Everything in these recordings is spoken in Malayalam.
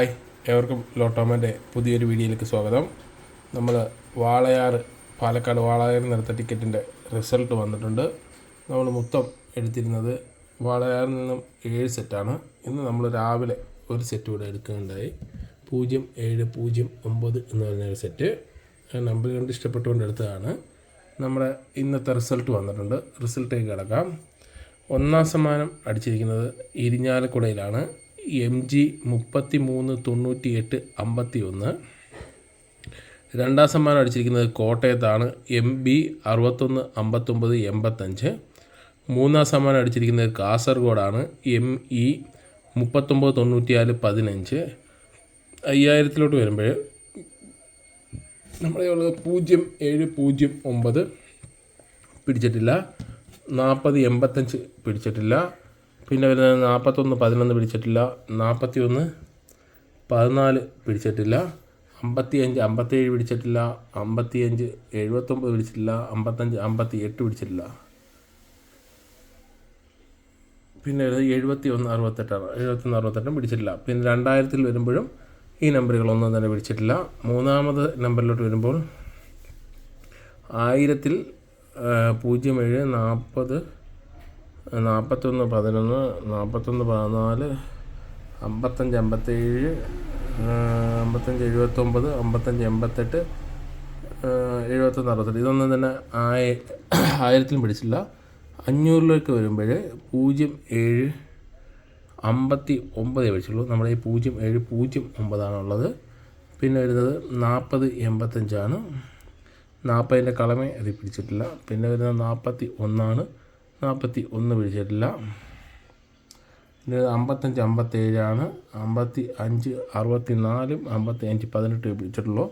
ഹായ് ഏവർക്കും ലോട്ടോമന്റെ പുതിയൊരു വീഡിയോയിലേക്ക് സ്വാഗതം. നമ്മൾ വാളയാർ പാലക്കാട് വാളയാറിൽ നിർത്ത ടിക്കറ്റിന്റെ റിസൾട്ട് വന്നിട്ടുണ്ട്. നമ്മൾ മൊത്തം എടുത്തിരുന്നത് വാളയാറിൽ നിന്നും ഏഴ് സെറ്റാണ്. ഇന്ന് നമ്മൾ രാവിലെ ഒരു സെറ്റ് കൂടെ എടുക്കുകയുണ്ടായി. പൂജ്യം ഏഴ് പൂജ്യം ഒമ്പത് എന്ന് പറഞ്ഞ ഒരു സെറ്റ്. നമ്പർ കണ്ട് ഇഷ്ടപ്പെട്ടുകൊണ്ട് എടുത്തതാണ്. നമ്മുടെ ഇന്നത്തെ റിസൾട്ട് വന്നിട്ടുണ്ട്. റിസൾട്ടേക്ക് കിടക്കാം. ഒന്നാം സമ്മാനം അടിച്ചിരിക്കുന്നത് ഇരിഞ്ഞാലക്കുടയിലാണ്. എം ജി മുപ്പത്തി മൂന്ന് തൊണ്ണൂറ്റി എട്ട് അമ്പത്തി ഒന്ന് രണ്ടാം സമ്മാനം അടിച്ചിരിക്കുന്നത് കോട്ടയത്താണ്. എം ബി അറുപത്തൊന്ന് അമ്പത്തൊമ്പത് എൺപത്തഞ്ച് മൂന്നാം സമ്മാനം അടിച്ചിരിക്കുന്നത് കാസർഗോഡാണ്. എം ഇ മുപ്പത്തൊമ്പത് തൊണ്ണൂറ്റിനാല് പതിനഞ്ച്. അയ്യായിരത്തിലോട്ട് വരുമ്പോൾ നമ്മുടെ ഉള്ളത് പൂജ്യം ഏഴ് പൂജ്യം ഒമ്പത് പിടിച്ചിട്ടില്ല. നാൽപ്പത് എൺപത്തഞ്ച് പിടിച്ചിട്ടില്ല. പിന്നെ വരുന്നത് നാൽപ്പത്തൊന്ന് പതിനൊന്ന് പിടിച്ചിട്ടില്ല. നാൽപ്പത്തി ഒന്ന് പതിനാല് പിടിച്ചിട്ടില്ല. അമ്പത്തി അഞ്ച് അമ്പത്തേഴ് പിടിച്ചിട്ടില്ല. അമ്പത്തി അഞ്ച് എഴുപത്തൊമ്പത് പിടിച്ചിട്ടില്ല. അമ്പത്തഞ്ച് അമ്പത്തി എട്ട് പിടിച്ചിട്ടില്ല. പിന്നെ എഴുപത്തി ഒന്ന് അറുപത്തെട്ടാണ്. എഴുപത്തൊന്ന് അറുപത്തെട്ടും പിടിച്ചിട്ടില്ല. പിന്നെ രണ്ടായിരത്തിൽ വരുമ്പോഴും ഈ നമ്പറുകളൊന്നും തന്നെ പിടിച്ചിട്ടില്ല. മൂന്നാമത് നമ്പറിലോട്ട് വരുമ്പോൾ ആയിരത്തിൽ പൂജ്യം ഏഴ് നാൽപ്പത് നാൽപ്പത്തൊന്ന് പതിനൊന്ന് നാൽപ്പത്തൊന്ന് പതിനാല് അമ്പത്തഞ്ച് അമ്പത്തേഴ് അമ്പത്തഞ്ച് എഴുപത്തൊമ്പത് അമ്പത്തഞ്ച് എൺപത്തെട്ട് എഴുപത്തൊന്ന് അറുപത്തെട്ട്. ഇതൊന്നും തന്നെ ആയ ആയിരത്തിലും പിടിച്ചില്ല. അഞ്ഞൂറിലേക്ക് വരുമ്പോൾ പൂജ്യം ഏഴ് അമ്പത്തി ഒമ്പതേ പിടിച്ചുള്ളൂ. നമ്മുടെ ഈ പൂജ്യം ഏഴ് പൂജ്യം ഒമ്പതാണുള്ളത് പിന്നെ വരുന്നത് നാൽപ്പത് എൺപത്തഞ്ചാണ് നാൽപ്പതിന്റെ കളമേ അതിൽ പിടിച്ചിട്ടില്ല. പിന്നെ വരുന്നത് നാൽപ്പത്തി ഒന്നാണ്. നാൽപ്പത്തി ഒന്ന് പിടിച്ചിട്ടില്ല ഇത് അമ്പത്തഞ്ച് അമ്പത്തേഴാണ് അമ്പത്തി അഞ്ച് അറുപത്തി നാലും അമ്പത്തി അഞ്ച് പതിനെട്ട് പിടിച്ചിട്ടുള്ളൂ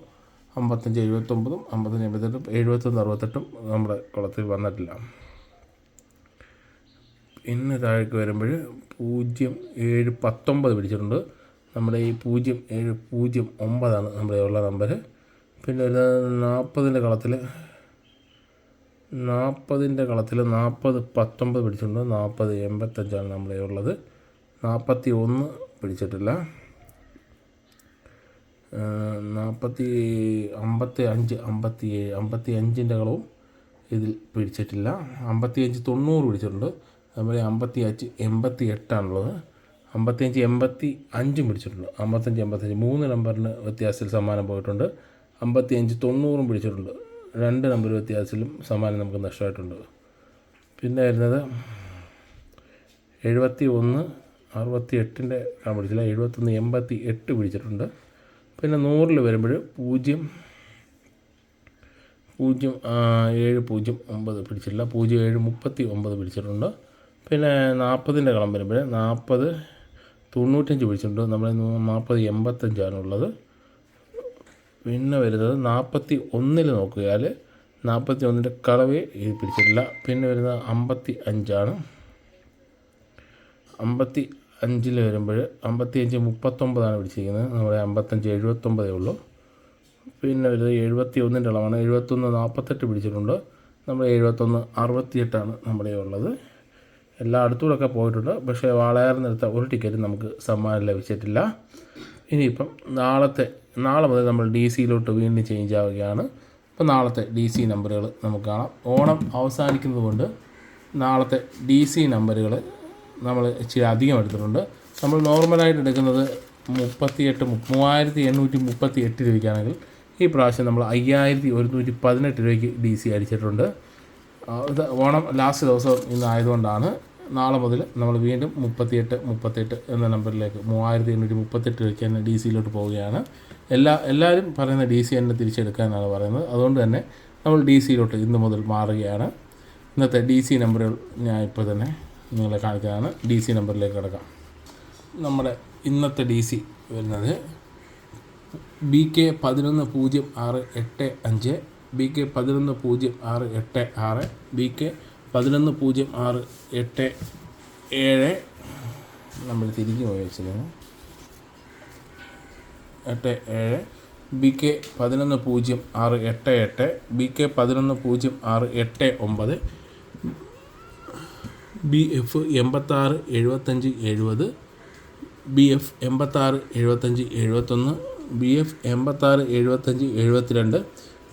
അമ്പത്തഞ്ച് എഴുപത്തൊമ്പതും അമ്പത്തഞ്ച് എൺപത്തെട്ടും എഴുപത്തൊന്ന് അറുപത്തെട്ടും നമ്മുടെ കുളത്തിൽ വന്നിട്ടില്ല. പിന്നെ താഴേക്ക് വരുമ്പോൾ പൂജ്യം ഏഴ് പത്തൊമ്പത് പിടിച്ചിട്ടുണ്ട് നമ്മുടെ ഈ പൂജ്യം ഏഴ് പൂജ്യം ഒമ്പതാണ് നമ്മുടെ ഉള്ള നമ്പർ പിന്നെ ഒരു നാൽപ്പതിന്റെ കളത്തിൽ നാൽപ്പതിന്റെ കളത്തിൽ നാൽപ്പത് പത്തൊമ്പത് പിടിച്ചിട്ടുണ്ട്. നാൽപ്പത് എൺപത്തഞ്ചാണ് നമ്മുടെ ഉള്ളത്. നാൽപ്പത്തി ഒന്ന് പിടിച്ചിട്ടില്ല നാൽപ്പത്തി അമ്പത്തി അഞ്ച് അമ്പത്തി അമ്പത്തി അഞ്ചിന്റെ കളവും ഇതിൽ പിടിച്ചിട്ടില്ല. അമ്പത്തി അഞ്ച് തൊണ്ണൂറ് പിടിച്ചിട്ടുണ്ട്. അതുപോലെ അമ്പത്തി അഞ്ച് എൺപത്തി എട്ടാണുള്ളത്. അമ്പത്തിയഞ്ച് എൺപത്തി അഞ്ചും പിടിച്ചിട്ടുണ്ട്. അമ്പത്തഞ്ച് എൺപത്തഞ്ച് മൂന്ന് നമ്പറിന് വ്യത്യാസത്തിൽ സമ്മാനം പോയിട്ടുണ്ട്. അമ്പത്തി അഞ്ച് തൊണ്ണൂറും പിടിച്ചിട്ടുണ്ട്. രണ്ട് നമ്പർ വ്യത്യാസത്തിലും സമ്മാനം നമുക്ക് നഷ്ടമായിട്ടുണ്ട്. പിന്നെ വരുന്നത് എഴുപത്തി ഒന്ന് അറുപത്തി എട്ടിന്റെ കാണാൻ പിടിച്ചില്ല എഴുപത്തൊന്ന് എൺപത്തി എട്ട് പിടിച്ചിട്ടുണ്ട്. പിന്നെ നൂറിൽ വരുമ്പോൾ പൂജ്യം പൂജ്യം ഏഴ് പൂജ്യം ഒമ്പത് പിടിച്ചിട്ടില്ല. പൂജ്യം ഏഴ് മുപ്പത്തി ഒമ്പത് പിടിച്ചിട്ടുണ്ട്. പിന്നെ നാൽപ്പതിന്റെ കളം വരുമ്പോൾ നാൽപ്പത് തൊണ്ണൂറ്റഞ്ച് പിടിച്ചിട്ടുണ്ട്. നമ്മൾ നാൽപ്പത് എൺപത്തഞ്ചാണുള്ളത്. പിന്നെ വരുന്നത് നാൽപ്പത്തി ഒന്നിൽ നോക്കിയാൽ നാൽപ്പത്തി ഒന്നിന്റെ കളവേ പിടിച്ചിട്ടില്ല പിന്നെ വരുന്നത് അമ്പത്തി അഞ്ചാണ് അമ്പത്തി അഞ്ചിൽ വരുമ്പോൾ അമ്പത്തി അഞ്ച് മുപ്പത്തൊമ്പതാണ് പിടിച്ചിരിക്കുന്നത്. നമ്മുടെ അമ്പത്തഞ്ച് എഴുപത്തൊമ്പതേ ഉള്ളൂ. പിന്നെ വരുന്നത് എഴുപത്തി ഒന്നിന്റെ അളവാണ്. എഴുപത്തൊന്ന് നാൽപ്പത്തെട്ട് പിടിച്ചിട്ടുണ്ട്. നമ്മൾ എഴുപത്തൊന്ന് അറുപത്തിയെട്ടാണ് നമ്മുടെ ഉള്ളത്. എല്ലാ അടുത്തൂടെയൊക്കെ പോയിട്ടുണ്ട്. പക്ഷേ വാളയാർ നിർത്ത ഒരു ടിക്കറ്റ് നമുക്ക് സമ്മാനം ലഭിച്ചിട്ടില്ല. ഇനിയിപ്പം നാളത്തെ നാളെ മുതൽ നമ്മൾ ഡി സിയിലോട്ട് വീണ്ടും ചേഞ്ച് ആവുകയാണ്. അപ്പോൾ നാളത്തെ ഡി സി നമ്പറുകൾ നമുക്ക് കാണാം. ഓണം അവസാനിക്കുന്നത് കൊണ്ട് നാളത്തെ ഡി സി നമ്പറുകൾ നമ്മൾ ഇച്ചിരി അധികം എടുത്തിട്ടുണ്ട്. നമ്മൾ നോർമലായിട്ട് എടുക്കുന്നത് മുപ്പത്തിയെട്ട് മൂവായിരത്തി എണ്ണൂറ്റി മുപ്പത്തി എട്ട് രൂപയ്ക്കാണെങ്കിൽ ഈ പ്രാവശ്യം നമ്മൾ അയ്യായിരത്തി ഒരുന്നൂറ്റി പതിനെട്ട് രൂപയ്ക്ക് ഡി സി അടിച്ചിട്ടുണ്ട് ഓണം ലാസ്റ്റ് ദിവസം ഇന്ന് ആയതുകൊണ്ടാണ് നാളെ മുതൽ നമ്മൾ വീണ്ടും മുപ്പത്തിയെട്ട് മുപ്പത്തെട്ട് എന്ന നമ്പറിലേക്ക് മൂവായിരത്തി എണ്ണൂറ്റി മുപ്പത്തെട്ട് വയ്ക്കാൻ ഡി സിയിലോട്ട് പോവുകയാണ്. എല്ലാ എല്ലാവരും പറയുന്ന ഡി സി തന്നെ തിരിച്ചെടുക്കാനാണ് പറയുന്നത്. അതുകൊണ്ട് തന്നെ നമ്മൾ ഡി സിയിലോട്ട് ഇന്ന് മുതൽ മാറുകയാണ്. ഇന്നത്തെ ഡി സി നമ്പറുകൾ ഞാൻ ഇപ്പോൾ തന്നെ നിങ്ങളെ കാണിക്കുന്നതാണ്. ഡി സി നമ്പറിലേക്ക് കിടക്കാം. നമ്മുടെ ഇന്നത്തെ ഡി സി വരുന്നത് ബി കെ പതിനൊന്ന് പൂജ്യം ആറ് എട്ട് അഞ്ച് ബി കെ പതിനൊന്ന് പൂജ്യം ആറ് എട്ട് ആറ് ബി കെ പതിനൊന്ന് പൂജ്യം ആറ് എട്ട് ഏഴ്. നമ്മൾ തിരിഞ്ഞു പോയി വെച്ചിരുന്നു എട്ട് ഏഴ്. ബി കെ പതിനൊന്ന് പൂജ്യം ആറ് എട്ട് എട്ട്. ബി കെ പതിനൊന്ന് പൂജ്യം ആറ് എട്ട് ഒമ്പത്. ബി എഫ് എൺപത്താറ് എഴുപത്തഞ്ച് എഴുപത്. ബി എഫ് എൺപത്താറ് എഴുപത്തഞ്ച് എഴുപത്തൊന്ന്. ബി എഫ് എൺപത്താറ് എഴുപത്തഞ്ച് എഴുപത്തിരണ്ട്.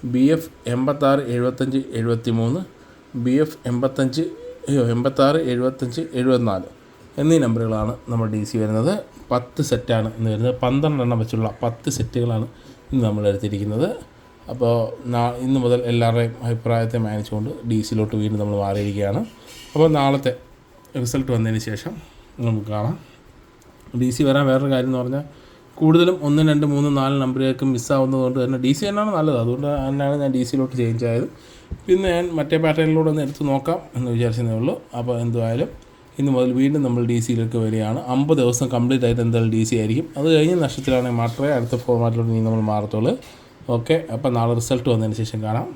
ബി എഫ് എൺപത്താറ് എഴുപത്തഞ്ച് എഴുപത്തി മൂന്ന് ബി എഫ് എൺപത്തഞ്ച് എൺപത്താറ് എഴുപത്തഞ്ച് എഴുപത്തിനാല് എന്നീ നമ്പറുകളാണ് നമ്മുടെ ഡി സി വരുന്നത്. പത്ത് സെറ്റാണ് ഇന്ന് വരുന്നത്. പന്ത്രണ്ടെണ്ണം വെച്ചുള്ള പത്ത് സെറ്റുകളാണ് ഇന്ന് നമ്മൾ എടുത്തിരിക്കുന്നത്. അപ്പോൾ ഇന്ന് മുതൽ എല്ലാവരുടെയും അഭിപ്രായത്തെ മാനിച്ചുകൊണ്ട് ഡി സിയിലോട്ട് വീണ്ടും നമ്മൾ മാറിയിരിക്കുകയാണ്. അപ്പോൾ നാളത്തെ റിസൾട്ട് വന്നതിന് ശേഷം നമുക്ക് കാണാം. ഡി സി വരാൻ വേറൊരു കാര്യം എന്ന് പറഞ്ഞാൽ കൂടുതലും ഒന്ന് രണ്ട് മൂന്ന് നാല് നമ്പറിലേക്ക് മിസ്സാവുന്നതുകൊണ്ട് തന്നെ ഡി സി തന്നെയാണ് നല്ലത്. അതുകൊണ്ട് തന്നെയാണ് ഞാൻ ഡി സിയിലോട്ട് ചേഞ്ച് ആയത്. പിന്നെ ഞാൻ മറ്റേ പാറ്റേണിലൂടെ ഒന്ന് എടുത്ത് നോക്കാം എന്ന് വിചാരിച്ചതേ ഉള്ളൂ. അപ്പോൾ എന്തുമായാലും ഇന്ന് മുതൽ വീണ്ടും നമ്മൾ ഡി സിയിലേക്ക് വരികയാണ്. അമ്പത് ദിവസം കംപ്ലീറ്റ് ആയിട്ട് എന്തായാലും ഡി സി ആയിരിക്കും. അത് കഴിഞ്ഞ നഷ്ടത്തിലാണെങ്കിൽ മാത്രമേ അടുത്ത ഫോർമാറ്റിലോട്ട് നീ നമ്മൾ മാറത്തുള്ളൂ. ഓക്കെ അപ്പോൾ നാളെ റിസൾട്ട് വന്നതിന് ശേഷം കാണാം.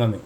നന്ദി.